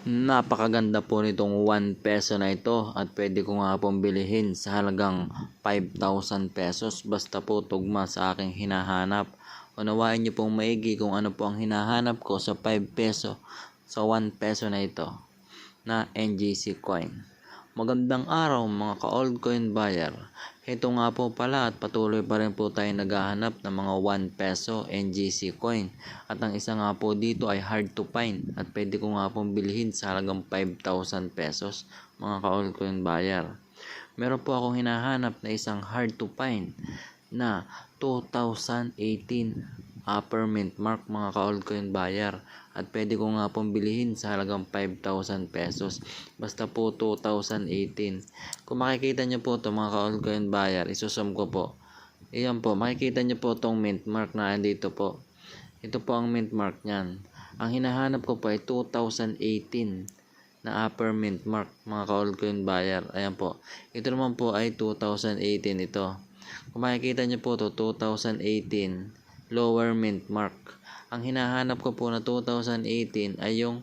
Napakaganda po nitong 1 peso na ito at pwede ko nga pong bilihin sa halagang 5,000 pesos basta po tugma sa aking hinahanap. Unawain niyo pong maigi kung ano po ang hinahanap ko sa 5 peso sa 1 peso na ito na NGC coin. Magandang araw mga ka-old coin buyer. Ito nga po pala at patuloy pa rin po tayo naghahanap ng mga 1 peso NGC coin. At ang isa nga po dito ay hard to find at pwede ko nga pong bilhin sa halagang 5,000 pesos mga ka-old coin buyer. Meron po akong hinahanap na isang hard to find na 2018 upper mint mark mga ka-old coin buyer. At pwede ko nga pong bilhin sa halagang 5,000 pesos. Basta po 2018 kung makikita nyo po ito mga ka-old coin buyer isusum ko po. Iyan po makikita nyo po itong mint mark na andito po. Ito po ang mint mark nyan ang hinahanap ko po ay 2018 na upper mint mark mga ka-old coin buyer. Ayan po. Ito naman po ay 2018 ito. Kung makikita nyo po ito 2018 lower mint mark ang hinahanap ko po na 2018 ay yung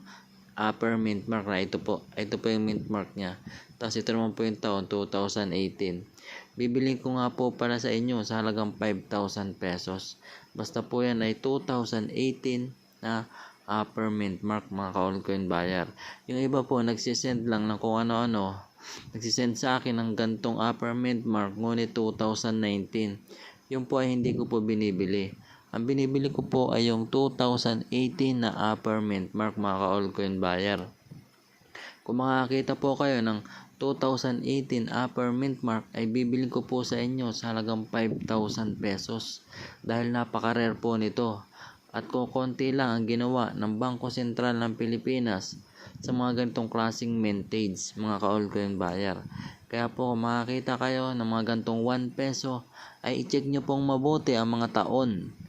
upper mint mark na ito po. Ito po yung mint mark niya. Tapos ito naman po yung taon 2018. Bibili ko nga po para sa inyo sa halagang 5,000 pesos. Basta po yan ay 2018 na upper mint mark mga ka-all coin buyer. Yung iba po nagsisend lang ng kung ano-ano. Nagsisend sa akin ng gantong upper mint mark ngunit 2019. Yung po ay hindi ko po binibili. Ang binibili ko po ay yung 2018 na upper mint mark mga ka-all buyer. Kung makakita po kayo ng 2018 upper mint mark ay bibili ko po sa inyo sa halagang 5,000 pesos dahil napaka-rare po nito. At kung konti lang ang ginawa ng Bangko Sentral ng Pilipinas sa mga ganitong klaseng mintage mga ka-all buyer. Kaya po kung makakita kayo ng mga gantong 1 peso ay i-check nyo pong mabuti ang mga taon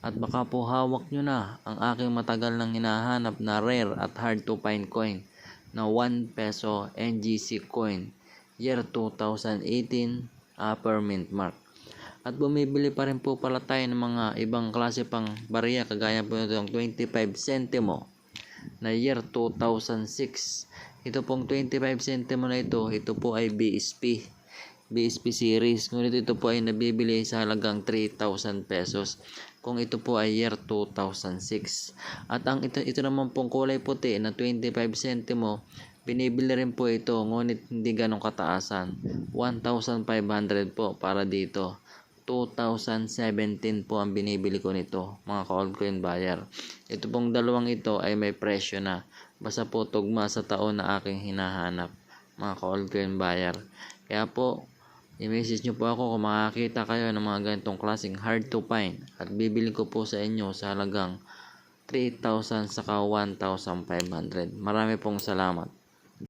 at baka po hawak nyo na ang aking matagal nang hinahanap na rare at hard to find coin na 1 peso NGC coin year 2018 upper mint mark. At bumibili pa rin po pala tayo ng mga ibang klase pang bariya kagaya po itong 25 centimo na year 2006. Ito pong 25 centimo na ito, ito po ay BSP. BSP series. Ngunit ito po ay nabibili sa halagang 3,000 pesos kung ito po ay year 2006. At ang ito, ito naman pong kulay puti na 25 centimo, binibili rin po ito ngunit hindi ganong kataasan. 1,500 po para dito. 2017 po ang binibili ko nito mga ka-old coin buyer. Ito pong dalawang ito ay may presyo na. Basta po tugma sa taon na aking hinahanap mga ka-old coin buyer. Kaya po i-message nyo po ako kung makakita kayo ng mga ganitong klaseng hard to find at bibili ko po sa inyo sa halagang 3,000 saka 1,500. Marami pong salamat.